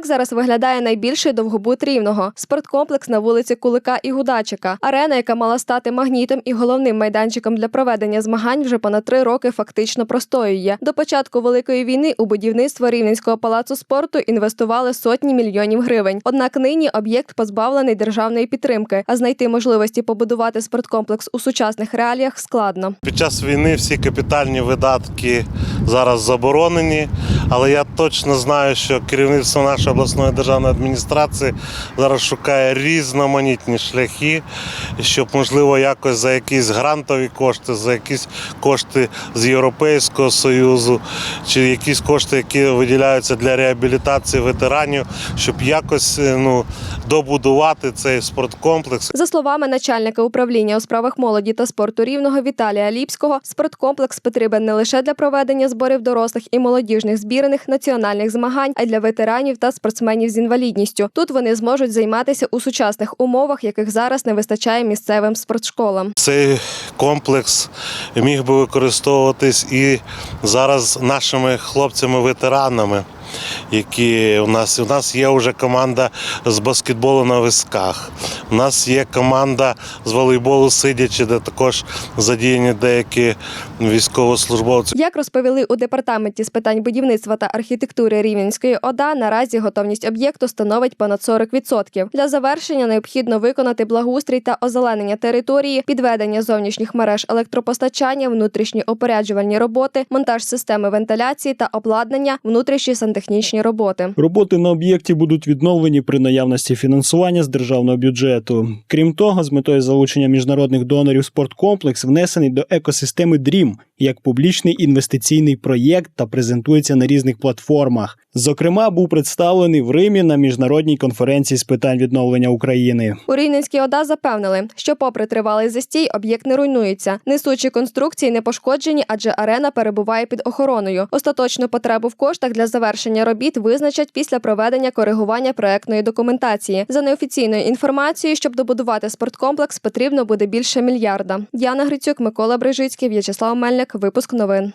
Так зараз виглядає найбільший довгобут рівного спорткомплекс на вулиці Кулика і Гудачика. Арена, яка мала стати магнітом і головним майданчиком для проведення змагань, вже понад три роки фактично простоює. До початку великої війни у будівництво рівненського палацу спорту інвестували сотні мільйонів гривень. Однак нині об'єкт позбавлений державної підтримки, а знайти можливості побудувати спорткомплекс у сучасних реаліях складно. Під час війни всі капітальні видатки зараз заборонені, але я точно знаю, що керівництво нашої обласної державної адміністрації зараз шукає різноманітні шляхи, щоб можливо якось за якісь грантові кошти, за якісь кошти з Європейського союзу, чи якісь кошти, які виділяються для реабілітації ветеранів, щоб якось е, ну добудувати цей спорткомплекс. За словами начальника управління у справах молоді та спорту рівного Віталія Ліпського, спорткомплекс потрібен не лише для проведення зборів дорослих і молодіжних збірних національних змагань, а для ветеранів та спортсменів з інвалідністю. Тут вони зможуть займатися у сучасних умовах, яких зараз не вистачає місцевим спортшколам. Цей комплекс міг би використовуватись і зараз нашими хлопцями-ветеранами, які у нас у нас є вже команда з баскетболу на висках. У нас є команда з волейболу сидячи, де також задіяні деякі військовослужбовці. Як розповіли у департаменті з питань будівництва та архітектури Рівненської ОДА, наразі готовність об'єкту становить понад 40%. Для завершення необхідно виконати благоустрій та озеленення території, підведення зовнішніх мереж електропостачання, внутрішні опоряджувальні роботи, монтаж системи вентиляції та обладнання, внутрішні сантехнічні роботи. Роботи на об'єкті будуть відновлені при наявності фінансування з державного бюджету. Крім того, з метою залучення міжнародних донорів спорткомплекс внесений до екосистеми DREAM як публічний інвестиційний проєкт та презентується на різних платформах. Зокрема, був представлений в Римі на міжнародній конференції з питань відновлення України. У Рівненській ОДА запевнили, що, попри тривалий застій, об'єкт не руйнується. Несучі конструкції не пошкоджені, адже арена перебуває під охороною. Остаточну потребу в коштах для завершення робіт визначать після проведення коригування проектної документації. За неофіційною інформацією, щоб добудувати спорткомплекс, потрібно буде більше мільярда. Діана Грицюк, Микола Брижицький, В'ячеслав Мельник. Випуск новин.